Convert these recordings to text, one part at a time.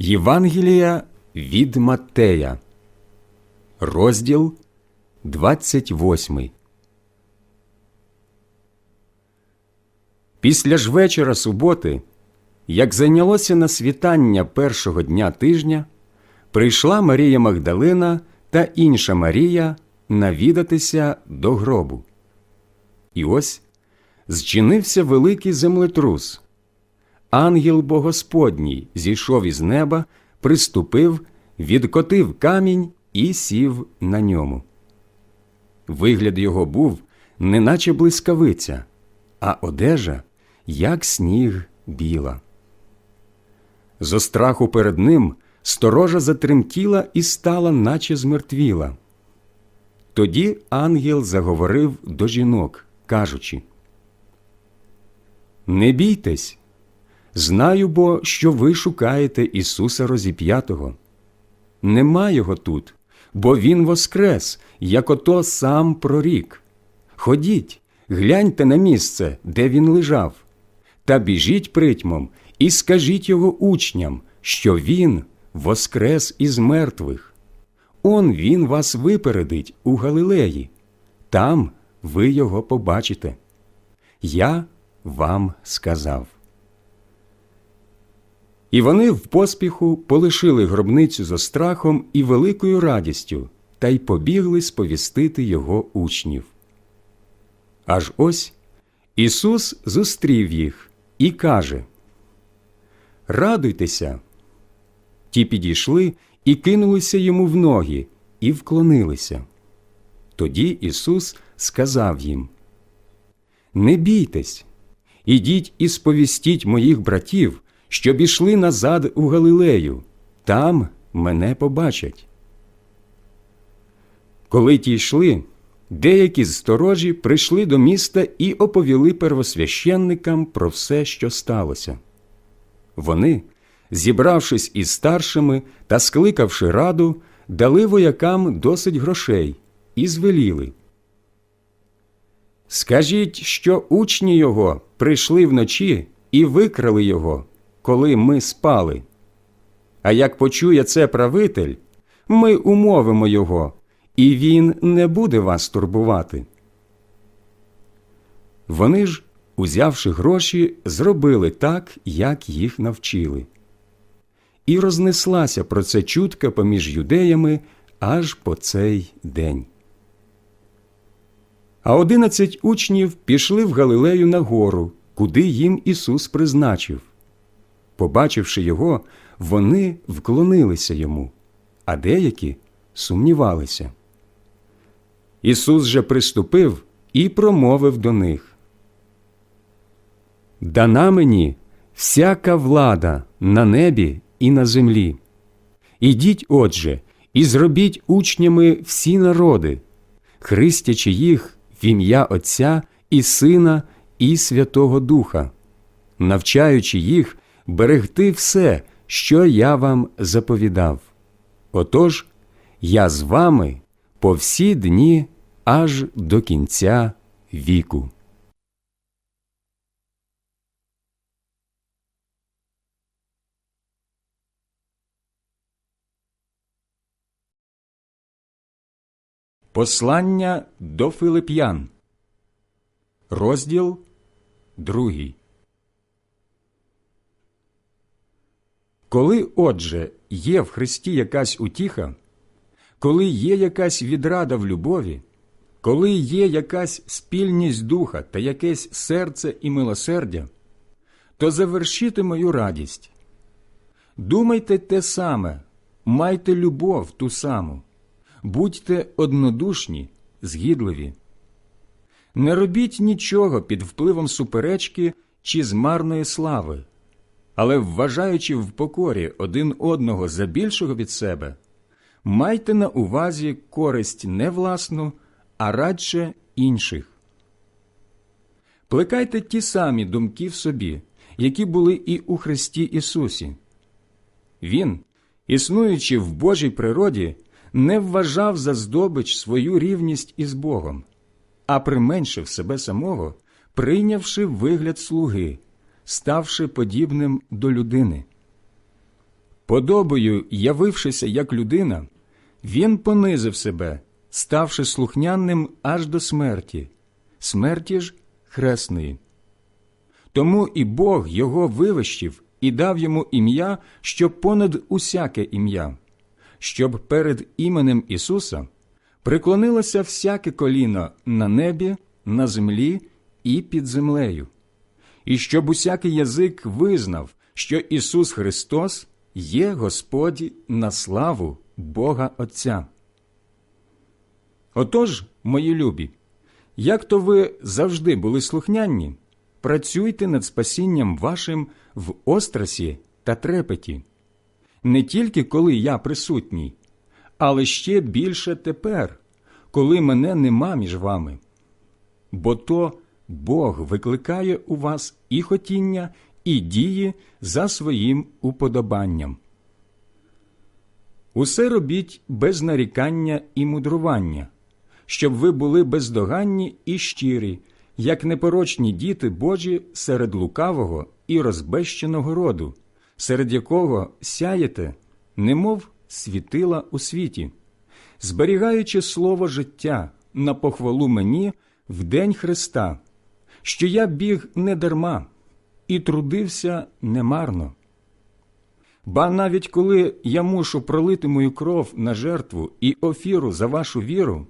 Євангелія від Маттея, розділ 28. Після ж вечора суботи, як зайнялося на світання першого дня тижня, прийшла Марія Магдалина та інша Марія навідатися до гробу. І ось зчинився великий землетрус. Ангел Богосподній зійшов із неба, приступив, відкотив камінь і сів на ньому. Вигляд його був, неначе блискавиця, а одежа, як сніг біла. Зо страху перед ним сторожа затремтіла і стала, наче змертвіла. Тоді ангел заговорив до жінок, кажучи Не бійтесь, знаю бо, що ви шукаєте Ісуса Розіп'ятого. Нема його тут, бо Він воскрес, як ото сам прорік. Ходіть, гляньте на місце, де він лежав, та біжіть притьмом і скажіть його учням, що він воскрес із мертвих. Он він вас випередить у Галилеї, там ви його побачите. Я вам сказав. І вони в поспіху полишили гробницю зо страхом і великою радістю та й побігли сповістити його учнів. Аж ось Ісус зустрів їх і каже Радуйтеся. Ті підійшли і кинулися йому в ноги, і вклонилися. Тоді Ісус сказав їм Не бійтесь, ідіть і сповістіть моїх братів, щоб ішли назад у Галилею, там мене побачать. Коли ті йшли, деякі з сторожі прийшли до міста і оповіли первосвященникам про все, що сталося. Вони, зібравшись із старшими та скликавши раду, дали воякам досить грошей і звеліли. Скажіть, що учні його прийшли вночі і викрали його, коли ми спали. А як почує це правитель, ми умовимо його, і він не буде вас турбувати. Вони ж, узявши гроші, зробили так, як їх навчили. І рознеслася про це чутка поміж юдеями аж по цей день. А одинадцять учнів пішли в Галилею на гору, куди їм Ісус призначив. Побачивши його, вони вклонилися йому, а деякі сумнівалися. Ісус же приступив і промовив до них Дана мені всяка влада на небі і на землі. Ідіть, отже, і зробіть учнями всі народи, хрестячи їх в ім'я Отця і Сина і Святого Духа, навчаючи їх берегти все, що я вам заповідав. Отож, я з вами по всі дні аж до кінця віку. Послання до Филип'ян, розділ другий. Коли, отже, є в Христі якась утіха, коли є якась відрада в любові, коли є якась спільність духа та якесь серце і милосердя, то завершити мою радість. Думайте те саме, майте любов ту саму, будьте однодушні, згідливі. Не робіть нічого під впливом суперечки чи змарної слави але вважаючи в покорі один одного за більшого від себе, майте на увазі користь не власну, а радше інших. Плекайте ті самі думки в собі, які були і у Христі Ісусі. Він, існуючи в Божій природі, не вважав за здобич свою рівність із Богом, а применшив себе самого, прийнявши вигляд слуги ставши подібним до людини. Подобою, явившися як людина, він понизив себе, ставши слухняним аж до смерті, смерті ж хресної. Тому і Бог його вивищив і дав йому ім'я, що понад усяке ім'я, щоб перед іменем Ісуса приклонилося всяке коліно на небі, на землі і під землею, і щоб усякий язик визнав, що Ісус Христос є Господь на славу Бога Отця. Отож, мої любі, як то ви завжди були слухняні, працюйте над спасінням вашим в острасі та трепеті, не тільки коли я присутній, але ще більше тепер, коли мене нема між вами. Бо то Бог викликає у вас і хотіння, і дії за своїм уподобанням. Усе робіть без нарікання і мудрування, щоб ви були бездоганні і щирі, як непорочні діти Божі серед лукавого і розбещеного роду, серед якого сяєте, немов світила у світі, зберігаючи слово життя на похвалу мені в день Христа, що я біг не дарма і трудився немарно. Ба навіть коли я мушу пролити мою кров на жертву і офіру за вашу віру,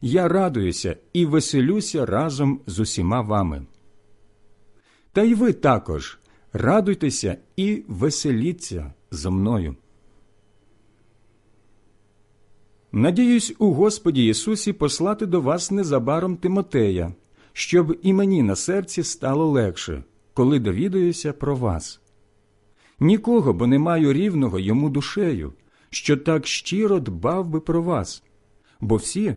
я радуюся і веселюся разом з усіма вами. Та й ви також радуйтеся і веселіться зо мною. Надіюсь у Господі Ісусі послати до вас незабаром Тимотея, щоб і мені на серці стало легше, коли довідаюся про вас. Нікого, бо не маю рівного йому душею, що так щиро дбав би про вас, бо всі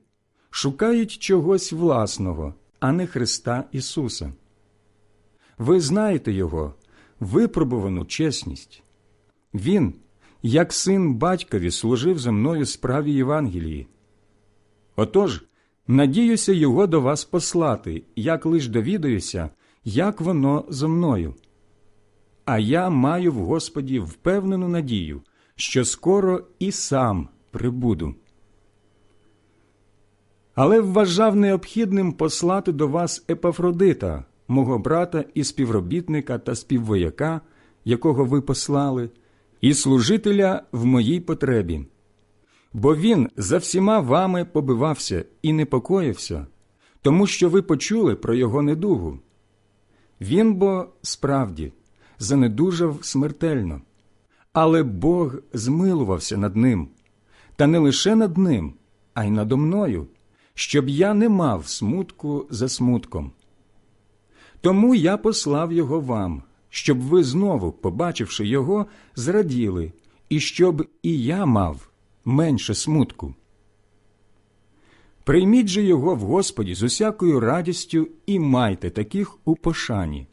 шукають чогось власного, а не Христа Ісуса. Ви знаєте Його, випробувану чесність. Він, як син батькові, служив за мною справі Євангелії. Отож, надіюся його до вас послати, як лиш довідаюся, як воно зо мною. А я маю в Господі впевнену надію, що скоро і сам прибуду. Але вважав необхідним послати до вас Епафродита, мого брата і співробітника та співвояка, якого ви послали, і служителя в моїй потребі. Бо він за всіма вами побивався і непокоївся, тому що ви почули про його недугу. Він бо справді занедужав смертельно, але Бог змилувався над ним, та не лише над ним, а й надо мною, щоб я не мав смутку за смутком. Тому я послав його вам, щоб ви знову, побачивши його, зраділи, і щоб і я мав менше смутку. Прийміть же його в Господі з усякою радістю і майте таких у пошані,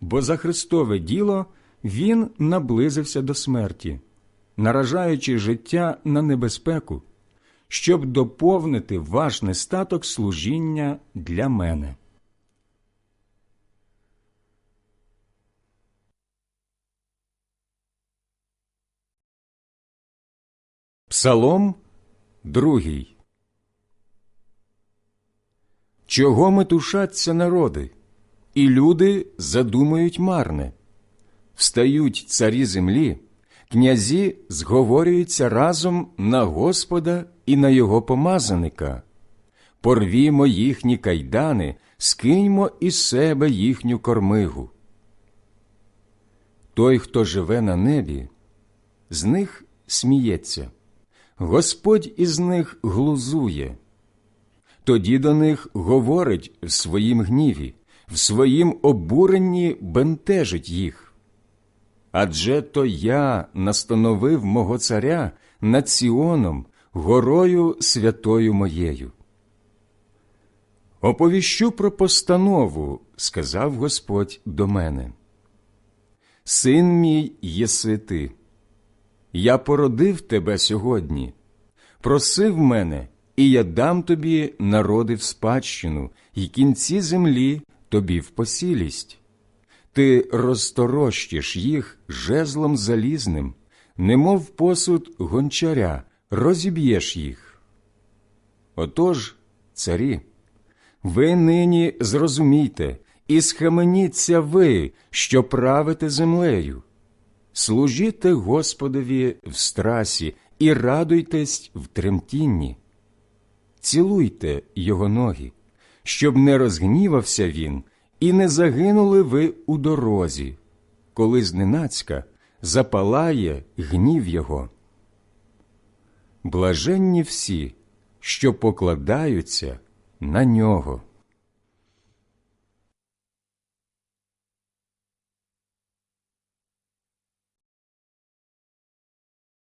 бо за Христове діло Він наблизився до смерті, наражаючи життя на небезпеку, щоб доповнити ваш нестаток служіння для мене. Псалом другий. Чого метушаться народи, і люди задумають марне, встають царі землі, князі зговорюються разом на Господа і на його помазаника. Порвімо їхні кайдани, скиньмо із себе їхню кормигу. Той, хто живе на небі, з них сміється. Господь із них глузує. Тоді до них говорить в своїм гніві, в своїм обуренні бентежить їх. Адже то я настановив мого царя над Сіоном, горою святою моєю. Оповіщу про постанову, сказав Господь до мене. Син мій єси ти. Я породив тебе сьогодні, просив мене, і я дам тобі народи в спадщину, і кінці землі тобі в посілість. Ти розторощиш їх жезлом залізним, немов посуд гончаря, розіб'єш їх. Отож, царі, ви нині зрозумійте і схаменіться ви, що правите землею. Служіте Господові в страсі і радуйтесь в тремтінні. Цілуйте його ноги, щоб не розгнівався він і не загинули ви у дорозі, коли зненацька запалає гнів його. Блаженні всі, що покладаються на нього.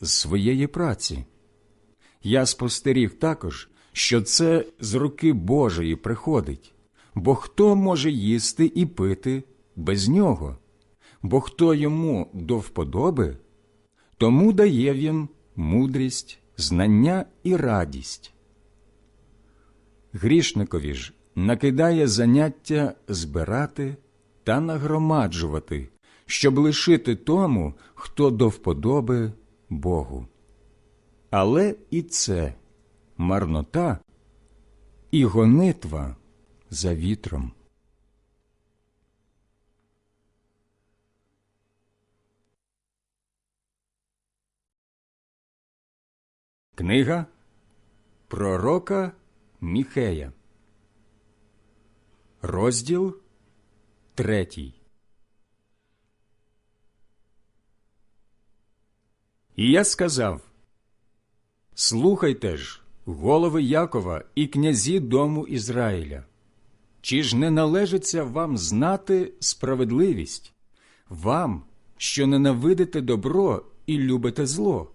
з своєї праці. Я спостеріг також, що це з руки Божої приходить, бо хто може їсти і пити без нього, бо хто йому до вподоби, тому дає він мудрість, знання і радість. Грішникові ж накидає заняття збирати та нагромаджувати, щоб лишити тому, хто до вподоби Богу. Але і це марнота і гонитва за вітром. Книга Пророка Міхея, розділ третій. І я сказав Слухайте ж, голови Якова і князі дому Ізраїля. Чи ж не належиться вам знати справедливість, вам, що ненавидите добро і любите зло,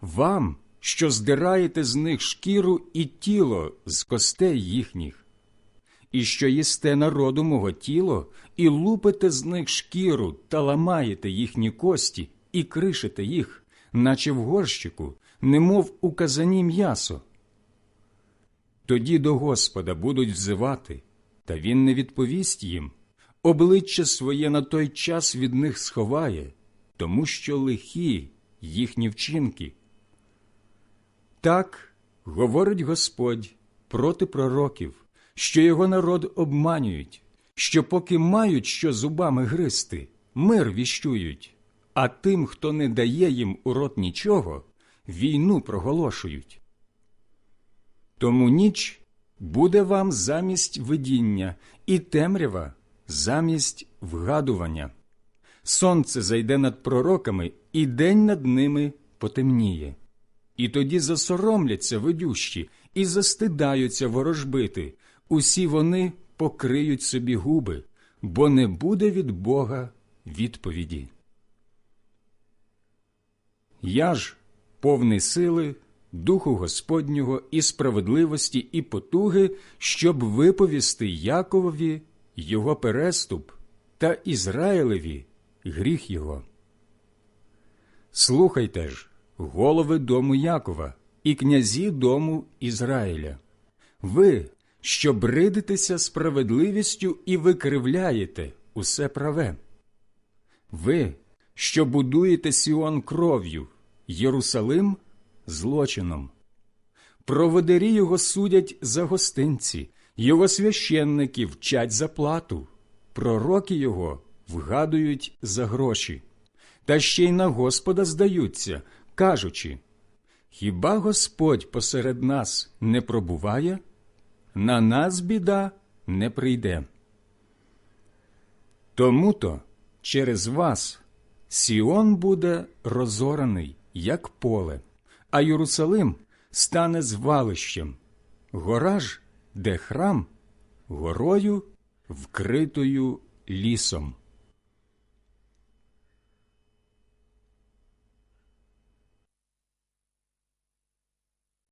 вам, що здираєте з них шкіру і тіло з костей їхніх, і що їсте народу мого тіло, і лупите з них шкіру та ламаєте їхні кості, і кришите їх, наче в горщику, немов у казані м'ясо. Тоді до Господа будуть взивати, та він не відповість їм, обличчя своє на той час від них сховає, тому що лихі їхні вчинки. Так говорить Господь проти пророків, що його народ обманюють, що поки мають що зубами гристи, мир віщують, а тим, хто не дає їм у рот нічого, війну проголошують. Тому ніч буде вам замість видіння, і темрява замість вгадування. Сонце зайде над пророками, і день над ними потемніє. І тоді засоромляться ведющі і застидаються ворожбити. Усі вони покриють собі губи, бо не буде від Бога відповіді. Я ж, повний сили, духу Господнього і справедливості і потуги, щоб виповісти Яковові його переступ та Ізраїлеві гріх його. Слухайте ж, голови дому Якова і князі дому Ізраїля, ви, що бридитеся справедливістю і викривляєте усе праве. Ви, що будуєте Сіон кров'ю, Єрусалим злочином. Проводирі його судять за гостинці, його священники вчать за плату, пророки його вгадують за гроші, та ще й на Господа здаються, кажучи Хіба Господь посеред нас не пробуває? на нас біда не прийде. Тому-то через вас Сіон буде розораний, як поле, а Єрусалим стане звалищем, гора ж, де храм, горою вкритою лісом.